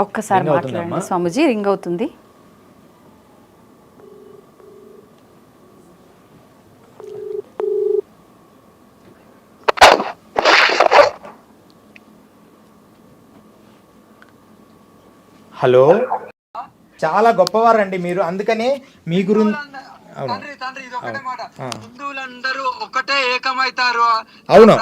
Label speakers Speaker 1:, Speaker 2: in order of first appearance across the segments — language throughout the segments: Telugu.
Speaker 1: ఒక్కసారి? మాట్లాడండి. స్వామీజీ రింగ్ అవుతుంది.
Speaker 2: హలో. చాలా గొప్పవారండి మీరు. అందుకనే మీ గురించి
Speaker 3: తండ్రి తండ్రి ఇది ఒకటే మాట. హిందువులందరూ ఒకటే ఏకమైతారు.
Speaker 2: అవును,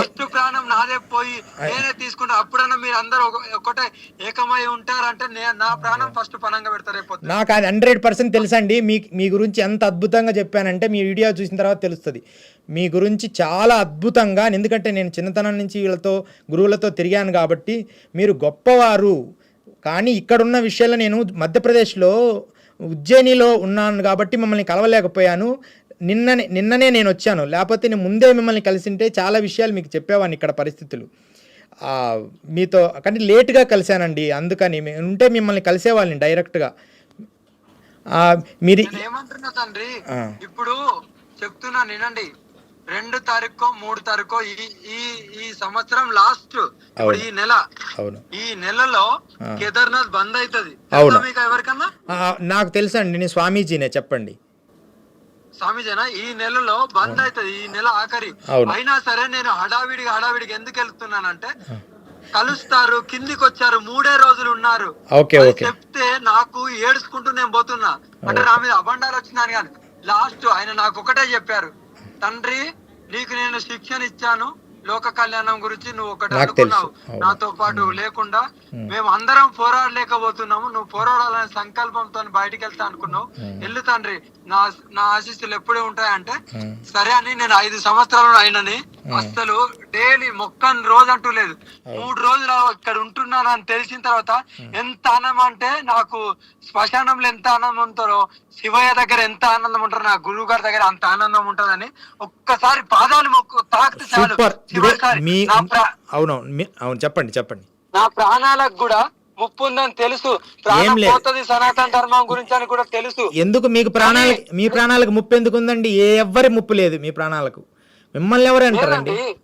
Speaker 3: ఫస్ట్ ప్రాణం నాదే పోయి నేనే తీసుకుంటా. అప్పుడన్నా మీరు అందరూ ఒక- ఒకటే ఏకమై ఉంటారంటే నే- నా ప్రాణం ఫస్ట్ పనంగా పెడతారు రేపు
Speaker 2: నాకు అది హండ్రెడ్ పర్సెంట్ తెలుసండి. మీ మీ గురించి ఎంత అద్భుతంగా చెప్పానంటే మీ వీడియో చూసిన తర్వాత తెలుస్తుంది. మీ గురించి చాలా అద్భుతంగా ఎందుకంటే నేను చిన్నతనం నుంచి వీళ్ళతో గురువులతో తిరిగాను కాబట్టి మీరు గొప్పవారు. కానీ ఇక్కడున్న విషయాల్లో నేను మధ్యప్రదేశ్లో ఉజ్జయినిలో ఉన్నాను కాబట్టి మిమ్మల్ని కలవలేకపోయాను. నిన్ననే నిన్ననే నేను వచ్చాను. లేకపోతే నేను ముందే మిమ్మల్ని కలిసింటే చాలా విషయాలు మీకు చెప్పేవాడిని ఇక్కడ పరిస్థితులు. మీతో కానీ లేట్గా కలిశానండి. అందుకని ఉంటే మిమ్మల్ని కలిసేవాళ్ళని డైరెక్ట్గా. మీరు
Speaker 3: నేను ఏమంటున్నా తండ్రి. ఇప్పుడు చెప్తున్నా వినండి. రెండు తారీఖు మూడు తారీఖు ఈ ఈ సంవత్సరం లాస్ట్ ఈ నెల. ఈ నెలలో. కేదార్నాథ్ బంద్ అవుతుంది
Speaker 2: అవును.
Speaker 3: మీకు ఎవరికన్నా?
Speaker 2: నాకు తెలుసండి నేను స్వామీజీనే చెప్పండి.
Speaker 3: స్వామిజీనా? ఈ నెలలో బంద్ అవుతుంది ఈ నెల ఆఖరి. అయినా సరే నేను హడావిడిగా హడావిడిగా ఎందుకు వెళ్తున్నానంటే కలుస్తారు కిందికి వచ్చారు మూడే రోజులు ఉన్నారు. చెప్తే నాకు ఏడుచుకుంటూ నేను పోతున్నా. అంటే నా మీద అబండాలు వచ్చినాను కానీ లాస్ట్ ఆయన నాకు ఒకటే చెప్పారు. తండ్రి నీకు నేను శిక్షణ ఇచ్చాను. లోక కళ్యాణం గురించి నువ్వు ఒకటి. అనుకున్నావు. నాతో పాటు లేకుండా మేము అందరం పోరాడలేకపోతున్నాము. నువ్వు పోరాడాలనే సంకల్పంతో బయటికి వెళ్తా అనుకున్నావు. వెళ్ళు తండ్రి. నా నా ఆశీస్సులు ఎప్పుడే ఉంటాయంటే. సరే అని నేను ఐదు సంవత్సరాలు అయినని అసలు డైలీ మొక్కని రోజు అంటూ లేదు. మూడు రోజులు ఇక్కడ ఉంటున్నాను అని తెలిసిన తర్వాత ఎంత ఆనందం అంటే నాకు శ్మశానంలో ఎంత ఆనందం ఉంటారో శివయ్య దగ్గర ఎంత ఆనందం ఉంటారో నా గురువు గారి దగ్గర అంత ఆనందం ఉంటదని ఒక్కసారి పాదాలు మొక్కు తాకితే చాలు.
Speaker 2: అవును అవును చెప్పండి చెప్పండి.
Speaker 3: నా ప్రాణాలకు కూడా ముప్పు ఉందని తెలుసు. ప్రాణం. పోతుంది సనాతన ధర్మం గురించి అని కూడా తెలుసు.
Speaker 2: ఎందుకు మీకు ప్రాణాలకి మీ ప్రాణాలకు ముప్పు ఎందుకు ఉందండి ఏ ఎవ్వరి ముప్పు లేదు మీ ప్రాణాలకు. మిమ్మల్ని ఎవరు అంటారండి.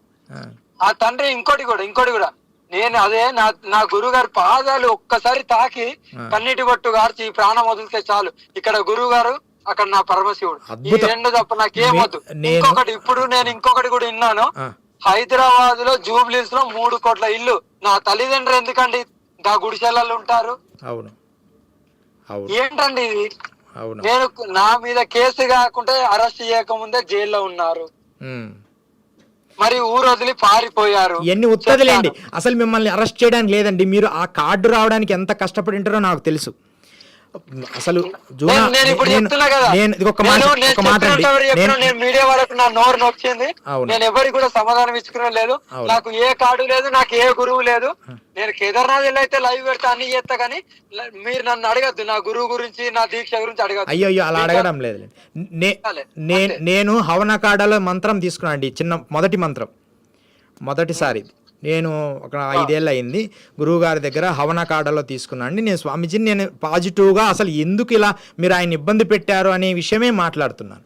Speaker 2: ఆ,
Speaker 3: తండ్రి ఇంకోటి కూడా ఇంకోటి కూడా. నేను అదే నా నా గురువు గారి పాదాలు ఒక్కసారి తాకి కన్నీటి బొట్టు గార్చి ఈ ప్రాణం వదిలితే చాలు. ఇక్కడ గురువు గారు అక్కడ నా పరమశివుడు. ఈ. రెండు తప్ప నాకేం
Speaker 2: నే-
Speaker 3: వద్దు
Speaker 2: నేను-
Speaker 3: ఇంకొకటి ఇప్పుడు నేను ఇంకొకటి కూడా విన్నాను. హైదరాబాద్లో జూబ్లీస్లో మూడు కోట్ల ఇల్లు. నా తల్లిదండ్రులు ఎందుకండి గా గుడిసెలలో ఉంటారు.
Speaker 2: అవును. అవును.
Speaker 3: ఏంటండి ఇది?
Speaker 2: అవును.
Speaker 3: నేను నా మీద కేసు కాకుంటే అరెస్ట్ చేయకముందే జైల్లో ఉన్నారు. మరి ఊరు వదిలి పారిపోయారు.
Speaker 2: ఇవన్నీ ఉత్తదిలేండి. అసలు మిమ్మల్ని అరెస్ట్ చేయడానికి లేదండి. మీరు ఆ కార్డు రావడానికి ఎంత కష్టపడి ఉంటారో నాకు తెలుసు. అసలు
Speaker 3: నేను- ఇప్పుడు
Speaker 2: నేను
Speaker 3: చెప్తున్నా కదా.
Speaker 2: నేను ఒక మాట ఒక మాట
Speaker 3: మీడియా వాళ్ళకు నా నోరు నొచ్చింది. నేను ఎవరికి కూడా సమాధానం ఇచ్చుకునే లేదు. నాకు ఏ కార్డు లేదు నాకు ఏ గురువు లేదు. నేను కేదార్నాథ్ వెళ్ళి అయితే లైవ్ పెడతా అన్ని చేస్తా కానీ మీరు నన్ను అడగద్దు. నా గురువు గురించి నా దీక్ష గురించి అడగద్దు.
Speaker 2: అయ్యో అయ్యో అలా అడగడం లేదు. నేను నేను హవనకాడలో మంత్రం తీసుకున్నాను అండి చిన్న మొదటి మంత్రం. మొదటిసారి. నేను ఒక ఐదేళ్ళు అయింది గురువుగారి దగ్గర హవనకాడలో తీసుకున్నాను అండి. నేను స్వామీజీని నేను పాజిటివ్గా అసలు ఎందుకు ఇలా మీరు ఆయన ఇబ్బంది పెట్టారు అనే విషయమే మాట్లాడుతున్నాను.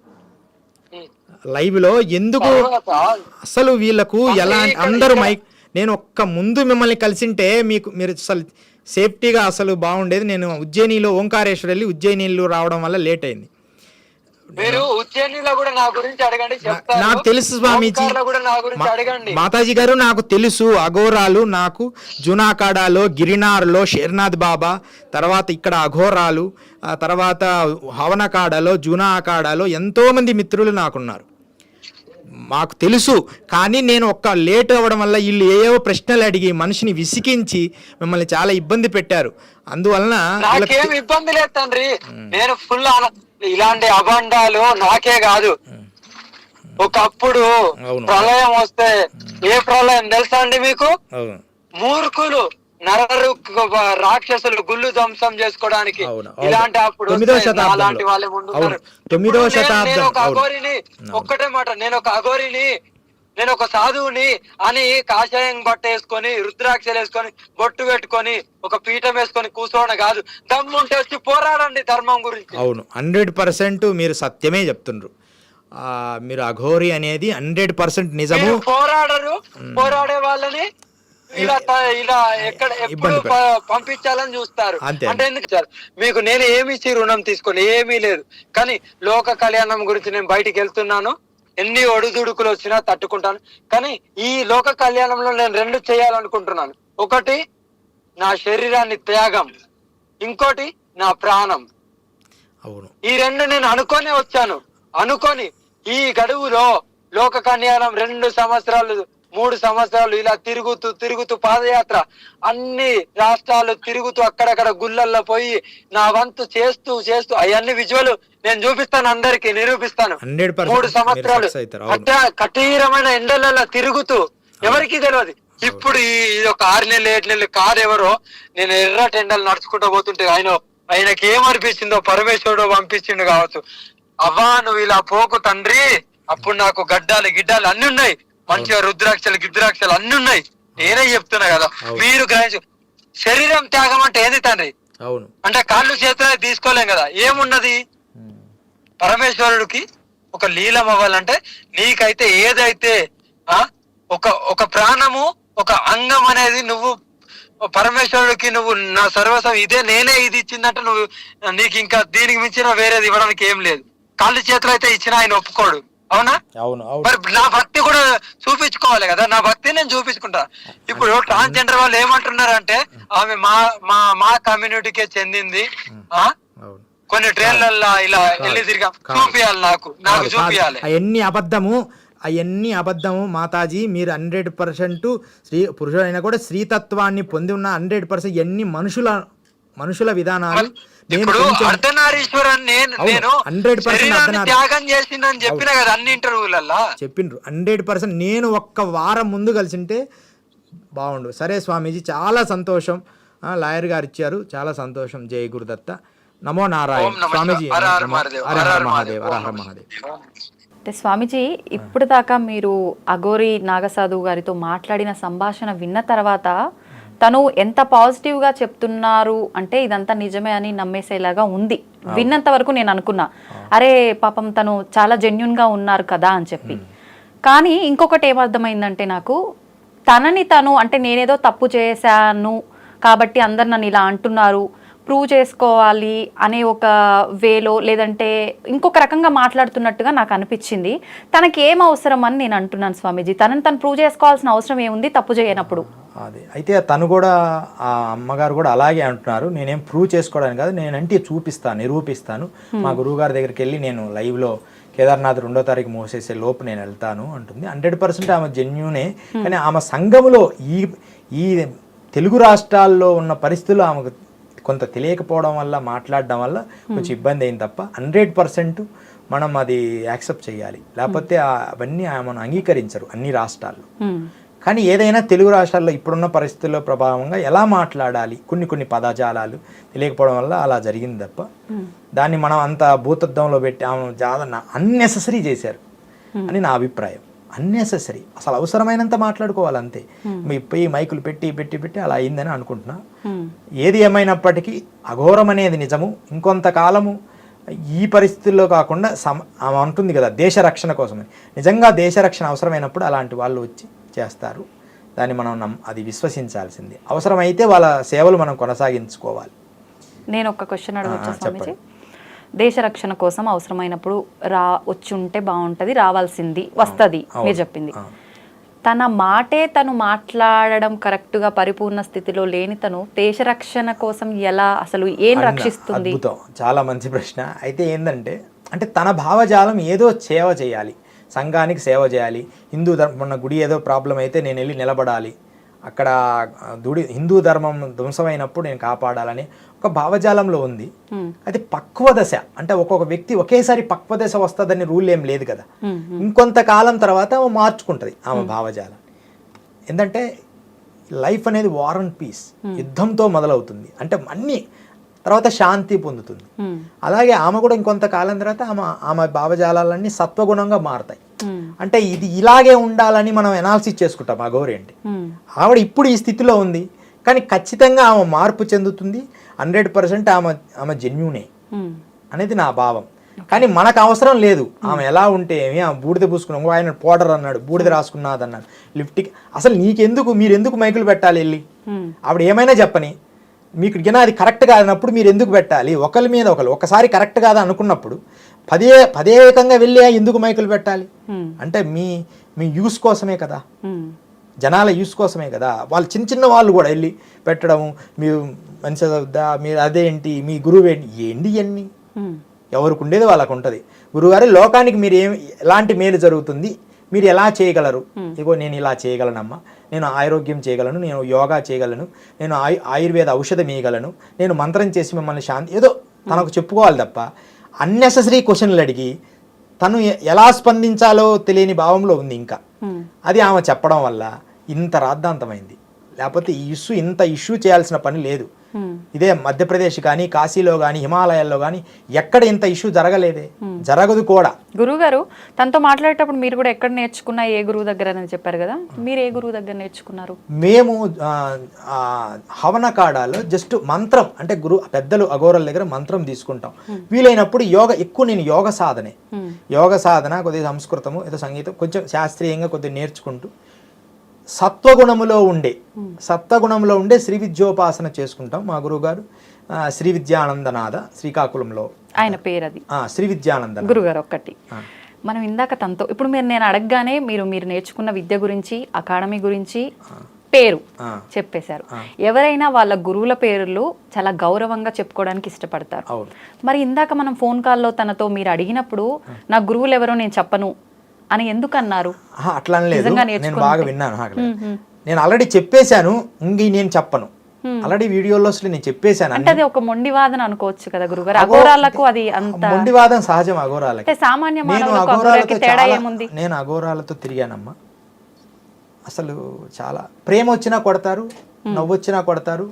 Speaker 2: లైవ్లో ఎందుకు అసలు వీళ్ళకు ఎలా అందరూ మైక్ నేను ఒక్క ముందు మిమ్మల్ని కలిసింటే మీకు మీరు అసలు సేఫ్టీగా అసలు బాగుండేది. నేను ఉజ్జయినిలో ఓంకారేశ్వర్ వెళ్ళి ఉజ్జయినిలో రావడం వల్ల లేట్ అయింది.
Speaker 3: మీరు ఉజ్జయినిలో కూడా నా గురించి అడగండి చెప్తాను.
Speaker 2: నాకు తెలుసు స్వామీజీ.
Speaker 3: ఓంకార్లో కూడా నా గురించి
Speaker 2: మా-
Speaker 3: అడగండి.
Speaker 2: మాతాజీ గారు నాకు తెలుసు అఘోరాలు నాకు జునాకాడాలో గిరినార్లో షేర్నాథ్ బాబా తర్వాత ఇక్కడ అఘోరాలు ఆ తర్వాత హవనకాడలో జునా అఖాడాలో ఎంతో మంది మిత్రులు నాకున్నారు. మాకు తెలుసు కానీ నేను ఒక్క లేట్ అవ్వడం వల్ల వీళ్ళు ఏవో ప్రశ్నలు అడిగి మనిషిని విసికించి మిమ్మల్ని చాలా ఇబ్బంది పెట్టారు. అందువలన
Speaker 3: ఇబ్బంది లేదు తండ్రి. నేను ఫుల్ ఇలాంటి అభండాలు నాకే కాదు ఒకప్పుడు. ప్రళయం వస్తే ఏ ప్రళయం తెలుసా అండి మీకు మూర్ఖులు నరరు రాక్షసులు గుళ్ళు ధ్వంసం చేసుకోవడానికి. ఇలాంటి అప్పుడు. అలాంటి వాళ్ళే ముందు.
Speaker 2: తొమ్మిదవ
Speaker 3: నేను-
Speaker 2: శతాబ్దం,
Speaker 3: నేను ఒక. అఘోరిని ఒక్కటే మాట నేను ఒక అఘోరిని నేను ఒక సాధువుని అని కాషాయం బట్ట వేసుకొని రుద్రాక్షలు వేసుకొని బొట్టు పెట్టుకొని ఒక పీఠం వేసుకొని కూర్చోవడం కాదు. దమ్ముంటే వచ్చి పోరాడండి ధర్మం గురించి.
Speaker 2: అవును హండ్రెడ్ పర్సెంట్ మీరు సత్యమే చెప్తుండ్రు. ఆ, మీరు అఘోరి అనేది హండ్రెడ్ పర్సెంట్ నిజము.
Speaker 3: పోరాడరు పోరాడే వాళ్ళని ఇలా ఇలా ఎక్కడ ఎప్పుడు పంపించాలని చూస్తారు. అంటే ఎందుకు సార్? మీకు నేను ఏమి ఇచ్చి రుణం తీసుకొని ఏమీ లేదు. కానీ లోక కళ్యాణం గురించి నేను బయటికి వెళ్తున్నాను. ఎన్ని ఒడిదుడుకులు వచ్చినా తట్టుకుంటాను. కానీ ఈ లోక కళ్యాణంలో నేను రెండు చేయాలనుకుంటున్నాను. ఒకటి నా శరీరాన్ని త్యాగం. ఇంకోటి నా ప్రాణం.
Speaker 2: అవును.
Speaker 3: ఈ రెండు నేను అనుకోనే వచ్చాను. అనుకొని ఈ గడువులో లోక కళ్యాణం రెండు సంవత్సరాలు మూడు సంవత్సరాలు ఇలా తిరుగుతూ తిరుగుతూ పాదయాత్ర. అన్ని రాష్ట్రాలు తిరుగుతూ అక్కడక్కడ గుళ్ళల్లో పోయి నా వంతు చేస్తూ చేస్తూ అవన్నీ విజువల్ నేను చూపిస్తాను అందరికి నిరూపిస్తాను.
Speaker 2: 100%
Speaker 3: మూడు సంవత్సరాలు కఠినమైన ఎండలలో తిరుగుతూ ఎవరికి తెలియదు ఇప్పుడు ఈ ఒక ఆరు నెలలు ఏడు నెలలు కాదు ఎవరో నేను ఎర్ర టెండలు నడుచుకుంటూ పోతుంటే ఆయన ఆయనకి ఏమనిపించిందో పరమేశ్వరుడు పంపించిండు కావచ్చు. అవ్వా నువ్వు ఇలా పోకు తండ్రి అప్పుడు నాకు గడ్డాలు గిడ్డాలు అన్ని ఉన్నాయి. మంచిగా రుద్రాక్షలు గిద్రాక్షలు అన్ని ఉన్నాయి. నేనే చెప్తున్నా కదా. మీరు గ్రహించు శరీరం త్యాగం అంటే ఏంది తండ్రి?
Speaker 2: అవును.
Speaker 3: అంటే కాళ్ళు చేతులు తీసుకోలేం కదా. ఏమున్నది. పరమేశ్వరుడికి ఒక లీలం అవ్వాలంటే నీకైతే ఏదైతే ఆ ఒక ఒక ప్రాణము ఒక అంగం అనేది నువ్వు పరమేశ్వరుడికి నువ్వు నా సర్వస్వం ఇదే నేనే ఇది ఇచ్చిందంటే నువ్వు నీకు ఇంకా దీనికి మించిన వేరేది ఇవ్వడానికి ఏం లేదు. కాళ్ళు చేతులు అయితే ఇచ్చిన ఆయన ఒప్పుకోడు. అవునా?
Speaker 2: అవును
Speaker 3: మరి నా భక్తి కూడా చూపించుకోవాలి కదా నా భక్తి నేను చూపించుకుంటా. ఇప్పుడు ట్రాన్స్జెండర్ వాళ్ళు ఏమంటున్నారు అంటే ఆమె మా మా మా కమ్యూనిటీకే చెందింది. ఆ? కొన్ని ట్రైన్లలో ఇలా వెళ్ళి తిరిగా. చూపియాలి నాకు. నాకు చూపియాలి.
Speaker 2: అవన్నీ అబద్ధము అవన్నీ అబద్ధము మాతాజీ మీరు హండ్రెడ్ పర్సెంట్ స్త్రీ పురుషుడైనా కూడా స్త్రీతత్వాన్ని పొంది ఉన్న హండ్రెడ్ పర్సెంట్ ఎన్ని మనుషుల మనుషుల విధానాలు నేను
Speaker 3: ఇప్పుడు
Speaker 2: కొంచెం
Speaker 3: అర్ధనారీశ్వరన్ నేను
Speaker 2: అవును,
Speaker 3: నేను
Speaker 2: 100%
Speaker 3: శరీరాన్ని
Speaker 2: అర్ధనారీ-
Speaker 3: త్యాగం చేసిందని చెప్పిన కదా అన్ని ఇంటర్వ్యూలల్లో?
Speaker 2: చెప్పిండ్రు. హండ్రెడ్ పర్సెంట్ నేను ఒక్క వారం ముందు కలిసింటే బాగుండు. సరే స్వామీజీ చాలా సంతోషం. లాయర్ గారు ఇచ్చారు. చాలా సంతోషం. జయ గురుదత్త. నమో నారాయణ. స్వామీజీ
Speaker 3: హర మహాదేవ్,
Speaker 2: హర మహాదేవ్
Speaker 1: అంటే స్వామీజీ ఇప్పుడు దాకా మీరు అఘోరి నాగసాధు గారితో మాట్లాడిన సంభాషణ విన్న తర్వాత తను ఎంత పాజిటివ్గా చెప్తున్నారు అంటే ఇదంతా నిజమే అని నమ్మేసేలాగా ఉంది. విన్నంత వరకు నేను అనుకున్నా. అరే పాపం తను చాలా జెన్యున్గా ఉన్నారు కదా అని చెప్పి. కానీ ఇంకొకటి ఏమర్థమైందంటే నాకు తనని తను అంటే నేనేదో తప్పు చేశాను కాబట్టి అందరు నన్ను ఇలా అంటున్నారు. ప్రూవ్ చేసుకోవాలి అనే ఒక వేలో లేదంటే ఇంకొక రకంగా మాట్లాడుతున్నట్టుగా నాకు అనిపించింది. తనకి ఏం అవసరం అని నేను అంటున్నాను స్వామీజీ. తనని తను ప్రూవ్ చేసుకోవాల్సిన అవసరం ఏముంది? తప్పు చేయనప్పుడు.
Speaker 2: అదే. అయితే తను కూడా ఆ అమ్మగారు కూడా అలాగే అంటున్నారు. నేనేం ప్రూవ్ చేసుకోవడానికి కాదు నేనంటే చూపిస్తాను నిరూపిస్తాను. మా గురువుగారి దగ్గరికి వెళ్ళి నేను లైవ్లో కేదార్నాథ్ రెండో తారీఖు మోసేసే లోపు నేను వెళ్తాను అంటుంది. హండ్రెడ్ పర్సెంట్ ఆమె జెన్యునే కానీ ఆమె సంఘములో ఈ ఈ తెలుగు రాష్ట్రాల్లో ఉన్న పరిస్థితులు ఆమెకు కొంత తెలియకపోవడం వల్ల మాట్లాడడం వల్ల కొంచెం ఇబ్బంది అయింది తప్ప హండ్రెడ్ పర్సెంట్ మనం అది యాక్సెప్ట్ చేయాలి. లేకపోతే అవన్నీ ఆమెను అంగీకరించరు అన్ని రాష్ట్రాల్లో.
Speaker 1: హ్మ్.
Speaker 2: కానీ ఏదైనా తెలుగు రాష్ట్రాల్లో ఇప్పుడున్న పరిస్థితుల్లో ప్రభావంగా ఎలా మాట్లాడాలి? కొన్ని కొన్ని పదజాలాలు తెలియకపోవడం వల్ల అలా జరిగింది తప్ప దాన్ని మనం అంత భూతత్వంలో పెట్టి ఆమె చాలా అన్నెసెసరీ చేశారు అని నా అభిప్రాయం. అన్నెసెసరీ అసలు అవసరమైనంత మాట్లాడుకోవాలి అంతే. మీ పోయి మైకులు పెట్టి పెట్టి పెట్టి అలా అయిందని అనుకుంటున్నా.
Speaker 1: హ్మ్.
Speaker 2: ఏది ఏమైనప్పటికీ అఘోరం అనేది నిజము. ఇంకొంతకాలము ఈ పరిస్థితుల్లో కాకుండా సమ అంటుంది కదా దేశ రక్షణ కోసమని. నిజంగా దేశ రక్షణ అవసరమైనప్పుడు అలాంటి వాళ్ళు వచ్చి చేస్తారు. దాన్ని మనం నమ్ అది విశ్వసించాల్సింది. అవసరమైతే వాళ్ళ సేవలు మనం కొనసాగించుకోవాలి.
Speaker 1: నేను ఒక క్వశ్చన్ అడగచ్చా దేశ రక్షణ కోసం అవసరమైనప్పుడు రా వచ్చి ఉంటే బాగుంటది రావాల్సింది వస్తది మీరు చెప్పింది. తన మాటే తను మాట్లాడడం కరెక్ట్గా పరిపూర్ణ స్థితిలో లేని తను దేశ రక్షణ కోసం ఎలా అసలు ఏం రక్షిస్తుంది?
Speaker 2: చాలా మంచి ప్రశ్న. అయితే ఏంటంటే అంటే తన భావజాలం ఏదో సేవ చేయాలి. సంఘానికి సేవ చేయాలి. హిందూ ధర్మం గుడి ఏదో ప్రాబ్లం అయితే నేను వెళ్ళి నిలబడాలి. అక్కడ దుడి హిందూ ధర్మం ధ్వంసమైనప్పుడు నేను కాపాడాలని ఒక భావజాలంలో ఉంది. అది పక్వ దశ. అంటే ఒక్కొక్క వ్యక్తి ఒకేసారి పక్వ దశ వస్తుందని రూల్ ఏం లేదు కదా. ఇంకొంతకాలం తర్వాత ఆమె మార్చుకుంటుంది ఆమె భావజాలం. ఏంటంటే లైఫ్ అనేది వార్ అండ్ పీస్. యుద్ధంతో మొదలవుతుంది. అంటే అన్ని తర్వాత శాంతి పొందుతుంది. అలాగే ఆమె కూడా ఇంకొంతకాలం తర్వాత ఆమె ఆమె భావజాలాలన్నీ సత్వగుణంగా మారుతాయి. అంటే ఇది ఇలాగే ఉండాలని మనం ఎనాలిసిస్ చేసుకుంటాం. ఆ గౌరీ ఏంటి
Speaker 1: హ్మ్.
Speaker 2: ఆవిడ ఇప్పుడు ఈ స్థితిలో ఉంది. కానీ ఖచ్చితంగా ఆమె మార్పు చెందుతుంది. హండ్రెడ్ పర్సెంట్ ఆమె ఆమె జెన్యునే. అనేది నా భావం. కానీ మనకు అవసరం లేదు. ఆమె ఎలా ఉంటే ఏమి? ఆమె బూడిద పూసుకున్నాం. ఆయన పౌడర్ అన్నాడు. బూడిద రాసుకున్నది అన్నాడు. లిఫ్ట్కి అసలు నీకెందుకు? మీరు ఎందుకు మైకులు పెట్టాలి వెళ్ళి. ఆవిడ ఏమైనా చెప్పని మీకు గిన అది కరెక్ట్ కాదన్నప్పుడు మీరు ఎందుకు పెట్టాలి? ఒకరి మీద ఒకరు ఒకసారి కరెక్ట్ కాదా అనుకున్నప్పుడు పదే పదేకంగా వెళ్ళి ఎందుకు మైకులు పెట్టాలి. అంటే మీ మీ యూస్ కోసమే కదా. జనాల యూస్ కోసమే కదా. వాళ్ళు చిన్న చిన్న వాళ్ళు కూడా వెళ్ళి పెట్టడం మీరు మంచి చదువుద్దా మీరు అదేంటి మీ గురువు ఏంటి ఏంటి ఇవన్నీ. ఎవరికి ఉండేది వాళ్ళకు ఉంటుంది. గురువుగారు లోకానికి మీరు ఏం ఎలాంటి మేలు జరుగుతుంది మీరు ఎలా చేయగలరు? ఇగో నేను ఇలా చేయగలనమ్మా. నేను ఆరోగ్యం చేయగలను నేను యోగా చేయగలను నేను ఆయు ఆయుర్వేద ఔషధం ఇవ్వగలను నేను మంత్రం చేసి మిమ్మల్ని శాంతి ఏదో తనకు చెప్పుకోవాలి తప్ప అన్నెసెసరీ క్వశ్చన్లు అడిగి తను ఎలా స్పందించాలో తెలియని భావంలో ఉంది ఇంకా. అది ఆమె చెప్పడం వల్ల ఇంత రాద్ధాంతమైంది లేకపోతే ఈ ఇష్యూ ఇంత ఇష్యూ చేయాల్సిన పని లేదు. ఇదే మధ్యప్రదేశ్ కానీ కాశీలో కానీ హిమాలయాల్లో కానీ ఎక్కడ ఇంత ఇష్యూ జరగలేదే. జరగదు కూడా.
Speaker 1: గురువు గారు తనతో మాట్లాడేటప్పుడు మీరు కూడా ఎక్కడ నేర్చుకున్నా ఏ గురువు దగ్గర అని చెప్పారు కదా? మీరు ఏ గురువు దగ్గర నేర్చుకున్నారు?
Speaker 2: మేము ఆ, ఆ, హవన కాడాలో జస్ట్ మంత్రం అంటే గురు పెద్దలు అఘోరల దగ్గర మంత్రం తీసుకుంటాం. వీలైనప్పుడు యోగ ఎక్కువ నేను యోగ సాధనే. యోగ సాధన కొద్దిగా సంస్కృతము ఏదో సంగీతం కొంచెం శాస్త్రీయంగా కొద్దిగా నేర్చుకుంటూ సత్వగుణములో ఉండే సత్వగుణంలో ఉండే శ్రీ విద్యోపాసన చేసుకుంటాం మా గురువుగారు. శ్రీ విద్యానందనాథ శ్రీకాకుళంలో.
Speaker 1: ఆయన పేరు అది
Speaker 2: శ్రీ విద్యానందన
Speaker 1: గురుగారు ఒక్కటి. మనం ఇందాక తనతో ఇప్పుడు మీరు నేను అడగగానే మీరు మీరు నేర్చుకున్న విద్య గురించి అకాడమీ గురించి పేరు. చెప్పేశారు. ఎవరైనా వాళ్ళ గురువుల పేర్లు చాలా గౌరవంగా చెప్పుకోవడానికి ఇష్టపడతారు. మరి ఇందాక మనం ఫోన్ కాల్లో తనతో మీరు అడిగినప్పుడు నా గురువులు ఎవరో నేను చెప్పను అని ఎందుకు అన్నారు
Speaker 2: అట్లా లేదు. నేను. బాగా విన్నాను నేను ఆల్రెడీ చెప్పేశాను ఇంక నేను చెప్పను. ఆల్రెడీ వీడియోలో అసలు నేను చెప్పేశాను
Speaker 1: అంటే అది ఒక మొండి వాదన అనుకోవచ్చు కదా గురుగారు. అఘోరాలకు అది అంత
Speaker 2: మొండివాదం సహజం అఘోరాలకి.
Speaker 1: అంటే సామాన్య
Speaker 2: నేను అఘోరాలతో
Speaker 1: అఘోరాకి తేడా ఏముంది?
Speaker 2: నేను అఘోరాలతో తిరిగానమ్మా. అసలు చాలా ప్రేమ వచ్చినా కొడతారు నవ్వు వచ్చినా కొడతారు.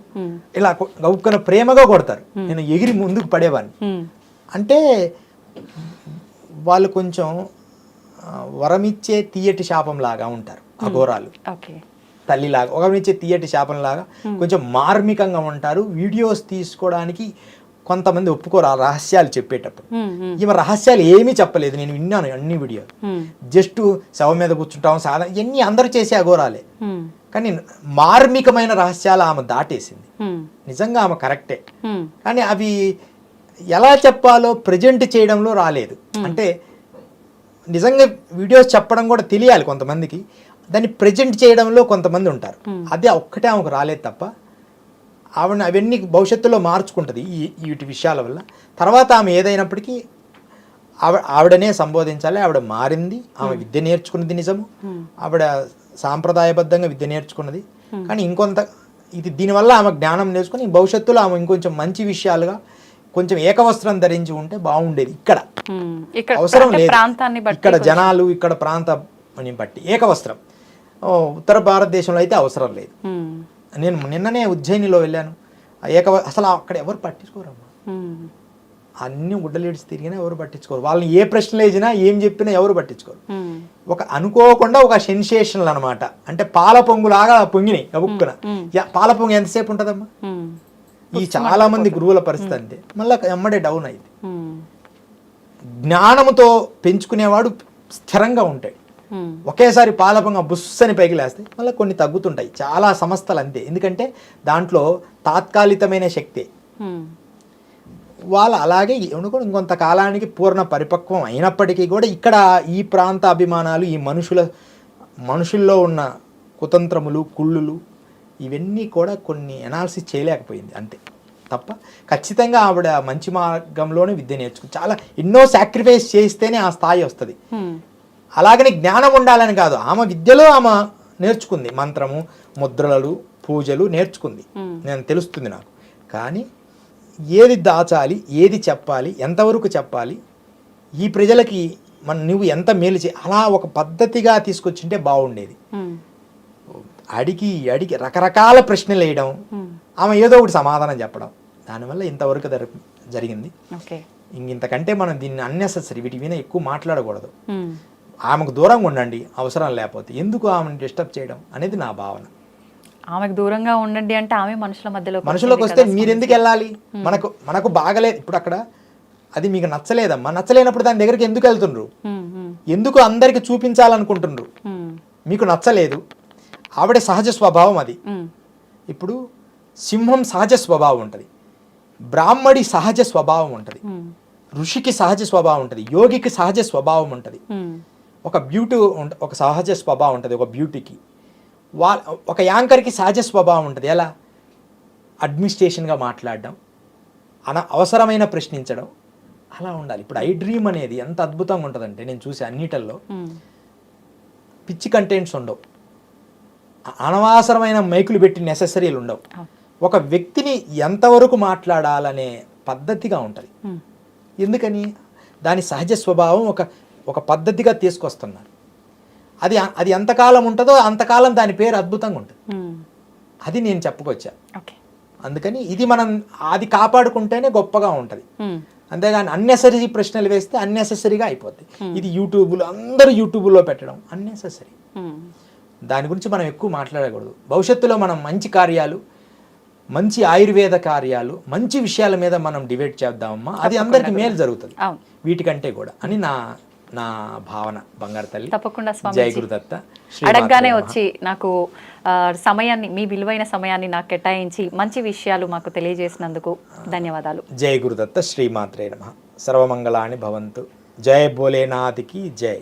Speaker 2: ఇలా గౌక్కున ప్రేమగా కొడతారు. నేను ఎగిరి ముందుకు పడేవాడిని.
Speaker 1: అంటే
Speaker 2: వాళ్ళు కొంచెం వరమిచ్చే తీయటి శాపం లాగా ఉంటారు అఘోరాలు. తల్లిలాగా ఒకరినిచ్చే తీయటి శాపంలాగా కొంచెం మార్మికంగా ఉంటారు వీడియోస్ తీసుకోవడానికి కొంతమంది ఒప్పుకోరు ఆ రహస్యాలు చెప్పేటప్పుడు. ఈమె రహస్యాలు ఏమీ చెప్పలేదు నేను విన్నాను అన్ని వీడియోలు. జస్ట్ శవం మీద కూర్చుంటాం సాధన ఇవన్నీ అందరూ చేసే అఘోరాలే. కానీ మార్మికమైన రహస్యాలు ఆమె దాటేసింది. నిజంగా ఆమె కరెక్టే. కానీ అవి ఎలా చెప్పాలో ప్రజెంట్ చేయడంలో రాలేదు. అంటే నిజంగా వీడియోస్ చెప్పడం కూడా తెలియాలి కొంతమందికి. దాన్ని ప్రజెంట్ చేయడంలో కొంతమంది ఉంటారు. అదే ఒక్కటే ఆమెకు రాలేదు తప్ప ఆవిడ అవన్నీ భవిష్యత్తులో మార్చుకుంటుంది ఈ వీటి విషయాల వల్ల. తర్వాత ఆమె ఏదైనప్పటికీ ఆవిడ ఆవిడనే సంబోధించాలి. ఆవిడ మారింది. ఆమె విద్య నేర్చుకున్నది నిజము. ఆవిడ సాంప్రదాయబద్ధంగా విద్య నేర్చుకున్నది. కానీ ఇంకొంత ఇది దీనివల్ల ఆమె జ్ఞానం నేర్చుకుని భవిష్యత్తులో ఆమె ఇంకొంచెం మంచి విషయాలుగా కొంచెం ఏకవస్త్రం ధరించి ఉంటే బాగుండేది ఇక్కడ. అవసరం లేదు. ఇక్కడ జనాలు ఇక్కడ ప్రాంతాన్ని బట్టి ఏకవస్త్రం. ఉత్తర భారతదేశంలో అయితే అవసరం లేదు. నేను నిన్ననే ఉజ్జయినిలో వెళ్ళాను. ఏక అసలు అక్కడ ఎవరు పట్టించుకోరమ్మా. అన్ని గుడ్డలేడిచి తిరిగినా ఎవరు పట్టించుకోరు. వాళ్ళని ఏ ప్రశ్నలు వేసినా ఏం చెప్పినా ఎవరు పట్టించుకోరు. ఒక అనుకోకుండా ఒక సెన్సేషనల్ అనమాట అంటే పాల పొంగులాగా పొంగినాయి గబుక్కున. పాల పొంగు ఎంతసేపు ఉంటుందమ్మా. ఈ చాలా మంది గురువుల పరిస్థితి అంతే. మళ్ళీ ఎమ్మడే డౌన్ అయింది. జ్ఞానముతో పెంచుకునేవాడు స్థిరంగా ఉంటాడు. ఒకేసారి పాలపంగా బుస్సని పైకి లేస్తే మళ్ళీ కొన్ని తగ్గుతుంటాయి. చాలా సంస్థలు అంతే. ఎందుకంటే దాంట్లో తాత్కాలికమైన శక్తి. వాళ్ళు అలాగే కూడా ఇంకొంత కాలానికి పూర్ణ పరిపక్వం అయినప్పటికీ కూడా ఇక్కడ ఈ ప్రాంత అభిమానాలు ఈ మనుషుల మనుషుల్లో ఉన్న కుతంత్రములు కుళ్ళులు ఇవన్నీ కూడా కొన్ని అనాలిసిస్ చేయలేకపోయింది అంతే. తప్ప ఖచ్చితంగా ఆవిడ మంచి మార్గంలోనే విద్య నేర్చుకుంది. చాలా ఎన్నో సాక్రిఫైస్ చేస్తేనే ఆ స్థాయి వస్తుంది. అలాగని జ్ఞానం ఉండాలని కాదు ఆమె విద్యలో ఆమె నేర్చుకుంది. మంత్రము ముద్రలు పూజలు నేర్చుకుంది. నేను తెలుస్తుంది నాకు. కానీ ఏది దాచాలి ఏది చెప్పాలి ఎంతవరకు చెప్పాలి ఈ ప్రజలకి మన నువ్వు ఎంత మేలు చే అలా ఒక పద్ధతిగా తీసుకొచ్చింటే బాగుండేది. అడిగి అడిగి రకరకాల ప్రశ్నలు వేయడం. ఆమె ఏదో ఒకటి సమాధానం చెప్పడం. దానివల్ల ఇంతవరకు జరి- జరిగింది. ఇంతకంటే మనం దీన్ని అన్నెసెసరీ వీటి మీద ఎక్కువ మాట్లాడకూడదు. ఆమెకు దూరంగా ఉండండి అవసరం లేకపోతే. ఎందుకు ఆమెను డిస్టర్బ్ చేయడం అనేది నా భావన.
Speaker 1: ఆమెకు దూరంగా ఉండండి అంటే ఆమె మనుషుల మధ్యలో
Speaker 2: మనుషులకు వస్తే మీరు ఎందుకు వెళ్ళాలి? మనకు మనకు బాగలేదు ఇప్పుడు అక్కడ అది మీకు నచ్చలేదమ్మా. నచ్చలేనప్పుడు దాని దగ్గరికి ఎందుకు వెళ్తుండ్రు? ఎందుకు అందరికి చూపించాలనుకుంటుండ్రు? మీకు నచ్చలేదు. ఆవిడ సహజ స్వభావం అది. ఇప్పుడు సింహం సహజ స్వభావం ఉంటుంది. బ్రాహ్మడి సహజ స్వభావం ఉంటుంది. ఋషికి సహజ స్వభావం ఉంటుంది. యోగికి సహజ స్వభావం ఉంటుంది. ఒక బ్యూటీ ఒక సహజ స్వభావం ఉంటుంది ఒక బ్యూటీకి. వా ఒక యాంకర్కి సహజ స్వభావం ఉంటుంది. ఎలా? అడ్మినిస్ట్రేషన్గా మాట్లాడడం అన అవసరమైన ప్రశ్నించడం అలా ఉండాలి. ఇప్పుడు ఐ డ్రీమ్ అనేది ఎంత అద్భుతంగా ఉంటుందంటే నేను చూసే అన్నిటల్లో పిచ్చి కంటెంట్స్ ఉండవు. అనవసరమైన మైకులు పెట్టి నెససరీలు ఉండవు. ఒక వ్యక్తిని ఎంతవరకు మాట్లాడాలనే పద్ధతిగా ఉంటుంది. ఎందుకని? దాని సహజ స్వభావం ఒక ఒక పద్ధతిగా తీసుకొస్తున్నారు. అది అది ఎంతకాలం ఉంటుందో అంతకాలం దాని పేరు అద్భుతంగా ఉంటుంది. అది నేను చెప్పుకొచ్చా. అందుకని ఇది మనం అది కాపాడుకుంటేనే గొప్పగా ఉంటుంది. అంతేగాని అన్నెసరీ ప్రశ్నలు వేస్తే అన్నెసెసరీగా అయిపోద్ది. ఇది యూట్యూబ్లో అందరూ యూట్యూబ్లో పెట్టడం అన్నెసెసరీ
Speaker 1: ఉమ్,
Speaker 2: దాని గురించి మనం ఎక్కువ మాట్లాడకూడదు. భవిష్యత్తులో మనం మంచి కార్యాలు మంచి ఆయుర్వేద కార్యాలు మంచి విషయాల మీద మనం డిబేట్ చేద్దామమ్మా. అది అందరికీ మేలు జరుగుతుంది. వీటికంటే కూడా అని నా నా భావన బంగారు తల్లి.
Speaker 1: తప్పకుండా
Speaker 2: జై
Speaker 1: స్వామి
Speaker 2: గురుదత్త.
Speaker 1: అడగగానే. వచ్చి నాకు సమయాన్ని మీ విలువైన సమయాన్ని నాకు కేటాయించి మంచి విషయాలు మాకు తెలియజేసినందుకు ధన్యవాదాలు.
Speaker 2: జై గురుదత్త శ్రీమాత్రే నమ. సర్వమంగళాని భవంతు. జయ భోలేనాథ్కి జై.